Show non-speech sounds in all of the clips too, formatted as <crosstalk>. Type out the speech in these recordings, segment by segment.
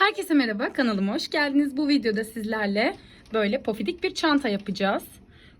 Herkese merhaba, kanalıma hoş geldiniz. Bu videoda sizlerle böyle pofidik bir çanta yapacağız.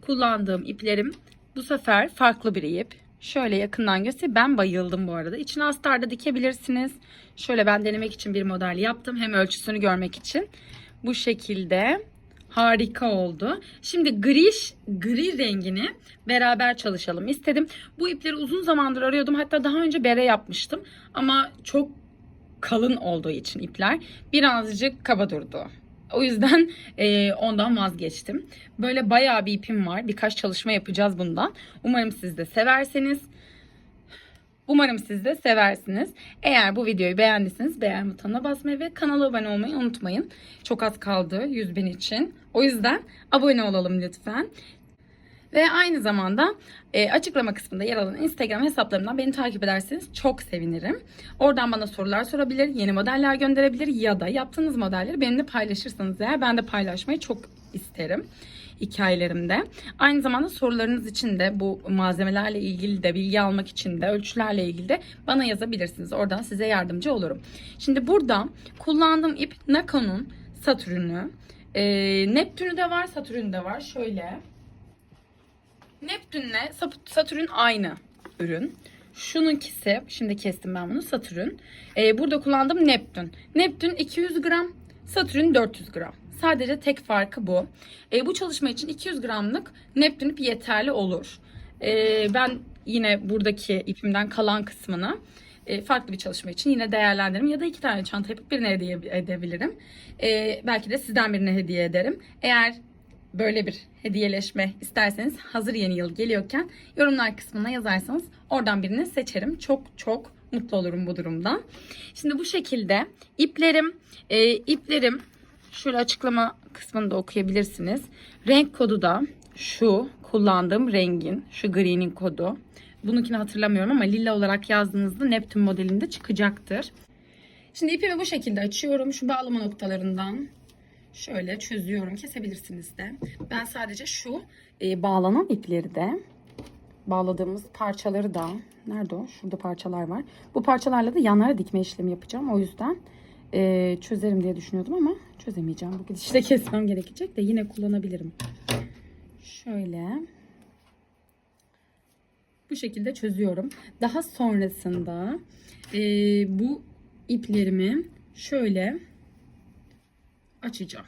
Kullandığım iplerim bu sefer farklı bir ip. Şöyle yakından göstereyim. Ben bayıldım bu arada. İçine astar da dikebilirsiniz. Şöyle ben denemek için bir model yaptım. Hem ölçüsünü görmek için. Bu şekilde harika oldu. Şimdi gri, gri rengini beraber çalışalım istedim. Bu ipleri uzun zamandır arıyordum. Hatta daha önce bere yapmıştım. Ama çok kalın olduğu için ipler birazcık kaba durdu. O yüzden e, ondan vazgeçtim. Böyle bayağı bir ipim var. Birkaç çalışma yapacağız bundan. Umarım siz de severseniz. Umarım siz de seversiniz. Eğer bu videoyu beğendiyseniz beğen butonuna basmayı ve kanala abone olmayı unutmayın. Çok az kaldı 100 bin için. O yüzden abone olalım lütfen. Ve aynı zamanda e, açıklama kısmında yer alan Instagram hesaplarımdan beni takip ederseniz çok sevinirim. Oradan bana sorular sorabilir, yeni modeller gönderebilir ya da yaptığınız modelleri benimle paylaşırsanız eğer ben de paylaşmayı çok isterim hikayelerimde. Aynı zamanda sorularınız için de bu malzemelerle ilgili de bilgi almak için de ölçülerle ilgili de bana yazabilirsiniz. Oradan size yardımcı olurum. Şimdi burada kullandığım ip Nakon'un Satürn'ü. E, Neptün'ü de var, Satürn'ü de var. Şöyle. Neptünle Satürn aynı ürün. Şununkisi, şimdi kestim ben bunu Satürn. Ee, burada kullandığım Neptün. Neptün 200 gram, Satürn 400 gram. Sadece tek farkı bu. Ee, bu çalışma için 200 gramlık Neptün ip yeterli olur. Ee, ben yine buradaki ipimden kalan kısmını e, farklı bir çalışma için yine değerlendiririm. Ya da iki tane çanta yapıp birine hediye edebilirim. Ee, belki de sizden birine hediye ederim. Eğer böyle bir hediyeleşme isterseniz hazır yeni yıl geliyorken yorumlar kısmına yazarsanız oradan birini seçerim. Çok çok mutlu olurum bu durumdan. Şimdi bu şekilde iplerim e, iplerim şöyle açıklama kısmında okuyabilirsiniz. Renk kodu da şu kullandığım rengin şu gri'nin kodu. Bununkini hatırlamıyorum ama lila olarak yazdığınızda Neptün modelinde çıkacaktır. Şimdi ipimi bu şekilde açıyorum. Şu bağlama noktalarından şöyle çözüyorum. Kesebilirsiniz de. Ben sadece şu e, bağlanan ipleri de bağladığımız parçaları da nerede o? Şurada parçalar var. Bu parçalarla da yanlara dikme işlemi yapacağım. O yüzden e, çözerim diye düşünüyordum ama çözemeyeceğim. Bu gidişle <laughs> kesmem gerekecek de yine kullanabilirim. Şöyle bu şekilde çözüyorum. Daha sonrasında e, bu iplerimi şöyle açacağım.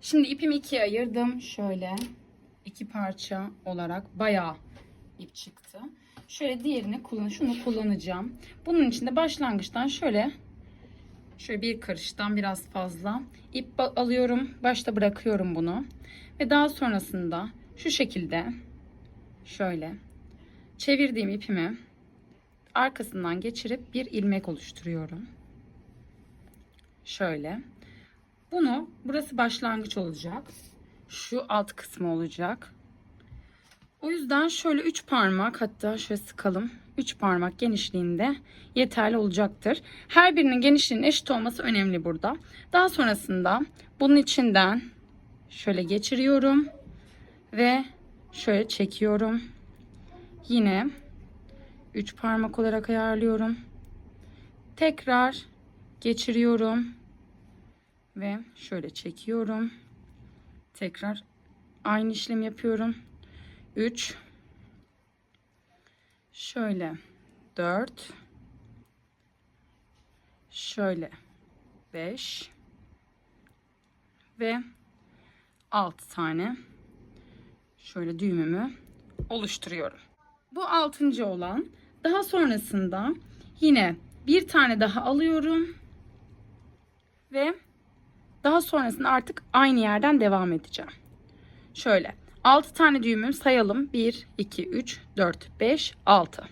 Şimdi ipimi ikiye ayırdım. Şöyle iki parça olarak bayağı ip çıktı. Şöyle diğerini kullan, şunu kullanacağım. Bunun için de başlangıçtan şöyle şöyle bir karıştan biraz fazla ip alıyorum. Başta bırakıyorum bunu. Ve daha sonrasında şu şekilde şöyle çevirdiğim ipimi arkasından geçirip bir ilmek oluşturuyorum. Şöyle. Bunu burası başlangıç olacak. Şu alt kısmı olacak. O yüzden şöyle 3 parmak hatta şöyle sıkalım. 3 parmak genişliğinde yeterli olacaktır. Her birinin genişliğinin eşit olması önemli burada. Daha sonrasında bunun içinden şöyle geçiriyorum ve şöyle çekiyorum. Yine 3 parmak olarak ayarlıyorum. Tekrar geçiriyorum ve şöyle çekiyorum. Tekrar aynı işlem yapıyorum. 3 şöyle 4 şöyle 5 ve 6 tane şöyle düğümümü oluşturuyorum. Bu altıncı olan. Daha sonrasında yine bir tane daha alıyorum ve daha sonrasında artık aynı yerden devam edeceğim. Şöyle 6 tane düğümüm sayalım. 1, 2, 3, 4, 5, 6.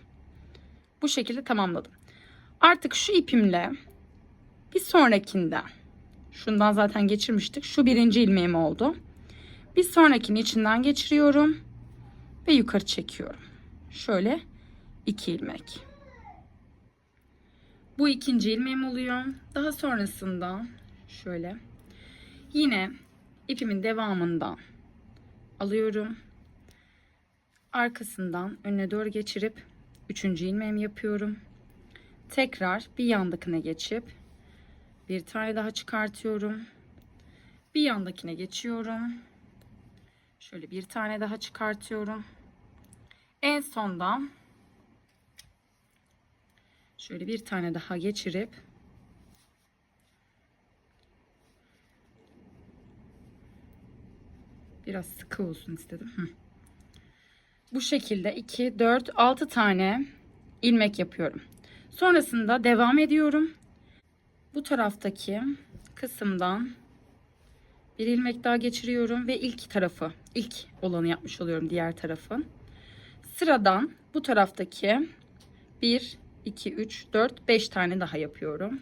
Bu şekilde tamamladım. Artık şu ipimle bir sonrakinden şundan zaten geçirmiştik. Şu birinci ilmeğim oldu. Bir sonrakini içinden geçiriyorum ve yukarı çekiyorum. Şöyle iki ilmek. Bu ikinci ilmeğim oluyor. Daha sonrasında şöyle Yine ipimin devamından alıyorum. Arkasından önüne doğru geçirip üçüncü ilmeğimi yapıyorum. tekrar bir yandakine geçip bir tane daha çıkartıyorum. Bir yandakine geçiyorum. Şöyle bir tane daha çıkartıyorum. En sondan şöyle bir tane daha geçirip biraz sıkı olsun istedim. Bu şekilde 2, 4, 6 tane ilmek yapıyorum. Sonrasında devam ediyorum. Bu taraftaki kısımdan bir ilmek daha geçiriyorum ve ilk tarafı, ilk olanı yapmış oluyorum diğer tarafın. Sıradan bu taraftaki 1, 2, 3, 4, 5 tane daha yapıyorum.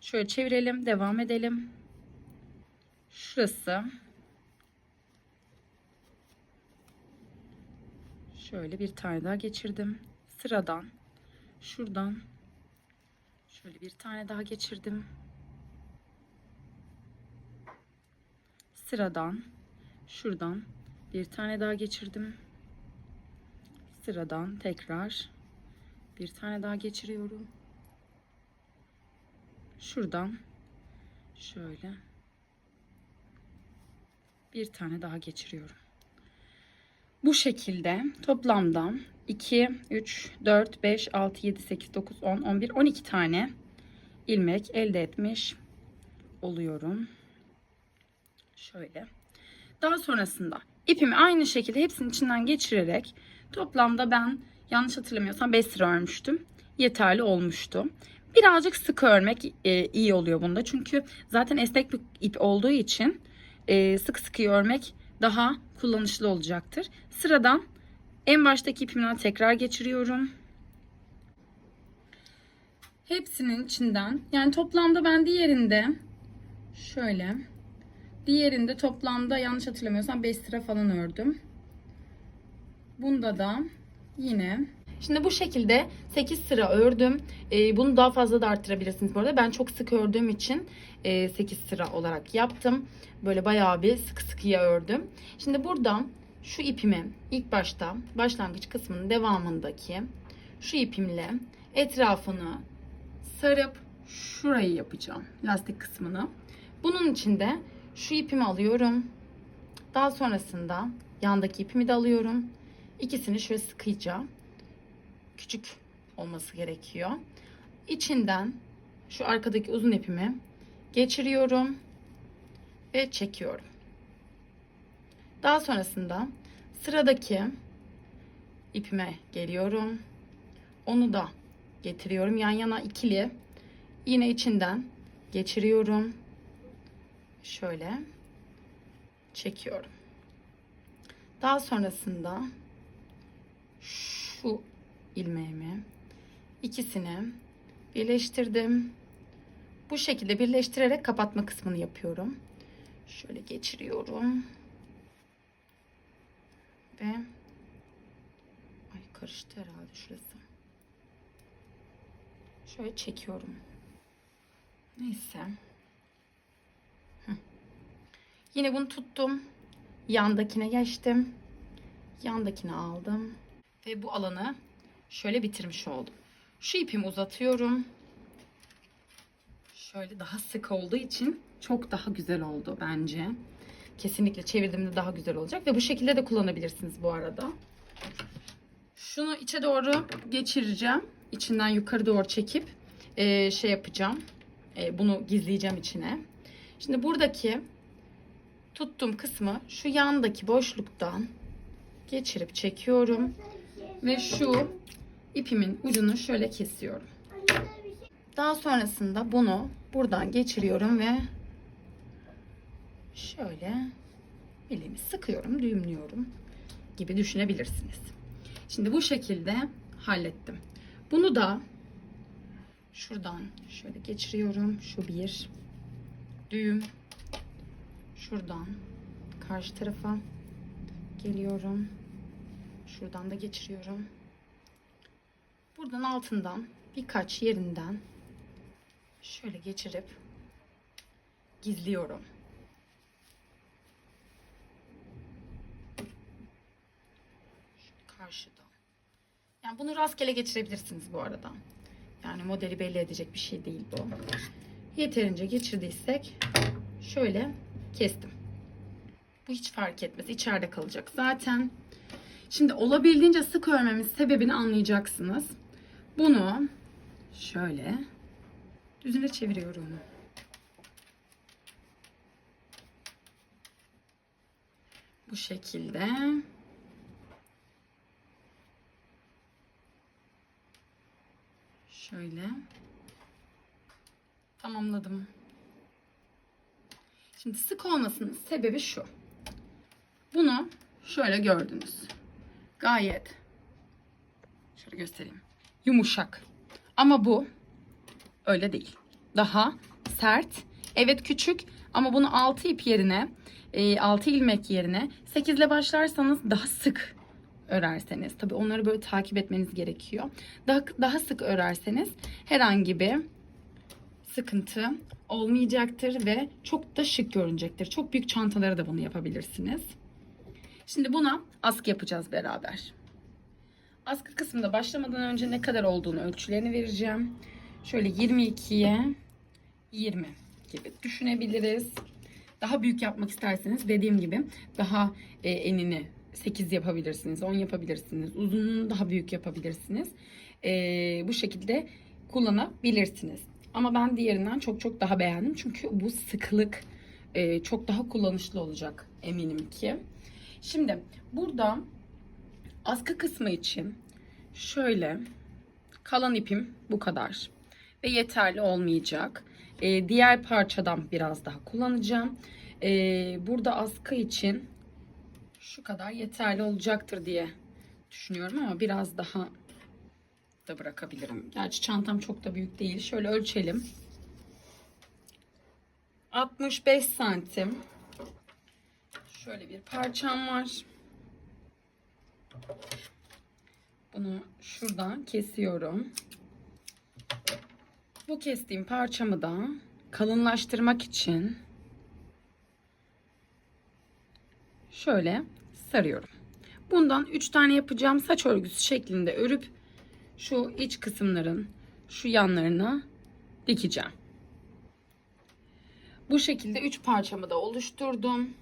Şöyle çevirelim, devam edelim. Şurası. Şöyle bir tane daha geçirdim. Sıradan şuradan şöyle bir tane daha geçirdim. Sıradan şuradan bir tane daha geçirdim. Sıradan tekrar bir tane daha geçiriyorum. Şuradan şöyle bir tane daha geçiriyorum. Bu şekilde toplamda 2, 3, 4, 5, 6, 7, 8, 9, 10, 11, 12 tane ilmek elde etmiş oluyorum. Şöyle. Daha sonrasında ipimi aynı şekilde hepsinin içinden geçirerek toplamda ben yanlış hatırlamıyorsam 5 sıra örmüştüm. Yeterli olmuştu. Birazcık sık örmek e, iyi oluyor bunda. Çünkü zaten esnek bir ip olduğu için e, sık sıkı örmek daha kullanışlı olacaktır. Sıradan en baştaki ipimden tekrar geçiriyorum. Hepsinin içinden yani toplamda ben diğerinde şöyle diğerinde toplamda yanlış hatırlamıyorsam 5 sıra falan ördüm. Bunda da yine Şimdi bu şekilde 8 sıra ördüm. Ee, bunu daha fazla da arttırabilirsiniz bu arada. Ben çok sık ördüğüm için e, 8 sıra olarak yaptım. Böyle bayağı bir sık sıkıya ördüm. Şimdi buradan şu ipimi ilk başta başlangıç kısmının devamındaki şu ipimle etrafını sarıp şurayı yapacağım. Lastik kısmını. Bunun için de şu ipimi alıyorum. Daha sonrasında yandaki ipimi de alıyorum. İkisini şöyle sıkayacağım küçük olması gerekiyor. İçinden şu arkadaki uzun ipimi geçiriyorum ve çekiyorum. Daha sonrasında sıradaki ipime geliyorum. Onu da getiriyorum. Yan yana ikili yine içinden geçiriyorum. Şöyle çekiyorum. Daha sonrasında şu ilmeğimi ikisini birleştirdim. Bu şekilde birleştirerek kapatma kısmını yapıyorum. Şöyle geçiriyorum. Ve ay karıştı herhalde şurası. Şöyle çekiyorum. Neyse. Yine bunu tuttum. Yandakine geçtim. Yandakini aldım. Ve bu alanı şöyle bitirmiş oldum. Şu ipimi uzatıyorum. Şöyle daha sık olduğu için çok daha güzel oldu bence. Kesinlikle çevirdiğimde daha güzel olacak ve bu şekilde de kullanabilirsiniz bu arada. Şunu içe doğru geçireceğim. İçinden yukarı doğru çekip e, şey yapacağım. E, bunu gizleyeceğim içine. Şimdi buradaki tuttuğum kısmı şu yandaki boşluktan geçirip çekiyorum. Ve şu ipimin ucunu şöyle kesiyorum. Daha sonrasında bunu buradan geçiriyorum ve şöyle elimi sıkıyorum, düğümlüyorum gibi düşünebilirsiniz. Şimdi bu şekilde hallettim. Bunu da şuradan şöyle geçiriyorum. Şu bir düğüm. Şuradan karşı tarafa geliyorum. Şuradan da geçiriyorum. Buradan altından birkaç yerinden şöyle geçirip gizliyorum. Şu karşıdan. Yani bunu rastgele geçirebilirsiniz bu arada. Yani modeli belli edecek bir şey değil bu. Yeterince geçirdiysek şöyle kestim. Bu hiç fark etmez. İçeride kalacak zaten. Şimdi olabildiğince sık örmemin sebebini anlayacaksınız. Bunu şöyle düzüne çeviriyorum. Bu şekilde. Şöyle. Tamamladım. Şimdi sık olmasının sebebi şu. Bunu şöyle gördünüz. Gayet şöyle göstereyim. Yumuşak. Ama bu öyle değil. Daha sert. Evet küçük ama bunu 6 ip yerine 6 ilmek yerine 8 ile başlarsanız daha sık örerseniz tabi onları böyle takip etmeniz gerekiyor. Daha daha sık örerseniz herhangi bir sıkıntı olmayacaktır ve çok da şık görünecektir. Çok büyük çantalara da bunu yapabilirsiniz. Şimdi buna askı yapacağız beraber. Askı kısmında başlamadan önce ne kadar olduğunu ölçülerini vereceğim. Şöyle 22'ye 20 gibi düşünebiliriz. Daha büyük yapmak isterseniz dediğim gibi daha e, enini 8 yapabilirsiniz, 10 yapabilirsiniz. Uzunluğunu daha büyük yapabilirsiniz. E, bu şekilde kullanabilirsiniz. Ama ben diğerinden çok çok daha beğendim. Çünkü bu sıklık e, çok daha kullanışlı olacak eminim ki. Şimdi burada askı kısmı için şöyle kalan ipim bu kadar ve yeterli olmayacak. Ee, diğer parçadan biraz daha kullanacağım. Ee, burada askı için şu kadar yeterli olacaktır diye düşünüyorum ama biraz daha da bırakabilirim. Gerçi çantam çok da büyük değil. Şöyle ölçelim. 65 santim. Şöyle bir parçam var. Bunu şuradan kesiyorum. Bu kestiğim parçamı da kalınlaştırmak için şöyle sarıyorum. Bundan 3 tane yapacağım saç örgüsü şeklinde örüp şu iç kısımların şu yanlarına dikeceğim. Bu şekilde 3 parçamı da oluşturdum.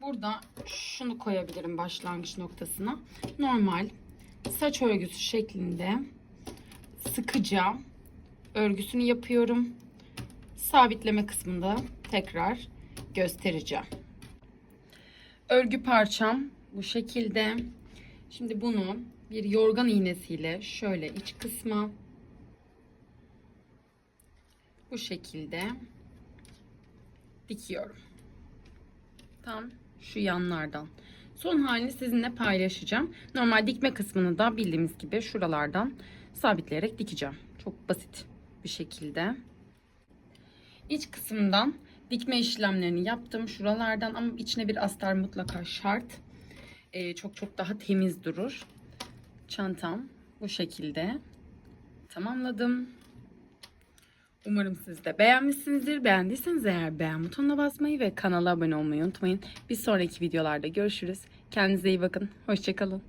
Burada şunu koyabilirim başlangıç noktasına. Normal saç örgüsü şeklinde sıkıca örgüsünü yapıyorum. Sabitleme kısmında tekrar göstereceğim. Örgü parçam bu şekilde. Şimdi bunu bir yorgan iğnesiyle şöyle iç kısma bu şekilde dikiyorum. Tam şu yanlardan. Son halini sizinle paylaşacağım. Normal dikme kısmını da bildiğimiz gibi şuralardan sabitleyerek dikeceğim. Çok basit bir şekilde. İç kısımdan dikme işlemlerini yaptım şuralardan ama içine bir astar mutlaka şart. Ee, çok çok daha temiz durur. Çantam bu şekilde tamamladım. Umarım siz de beğenmişsinizdir. Beğendiyseniz eğer beğen butonuna basmayı ve kanala abone olmayı unutmayın. Bir sonraki videolarda görüşürüz. Kendinize iyi bakın. Hoşçakalın.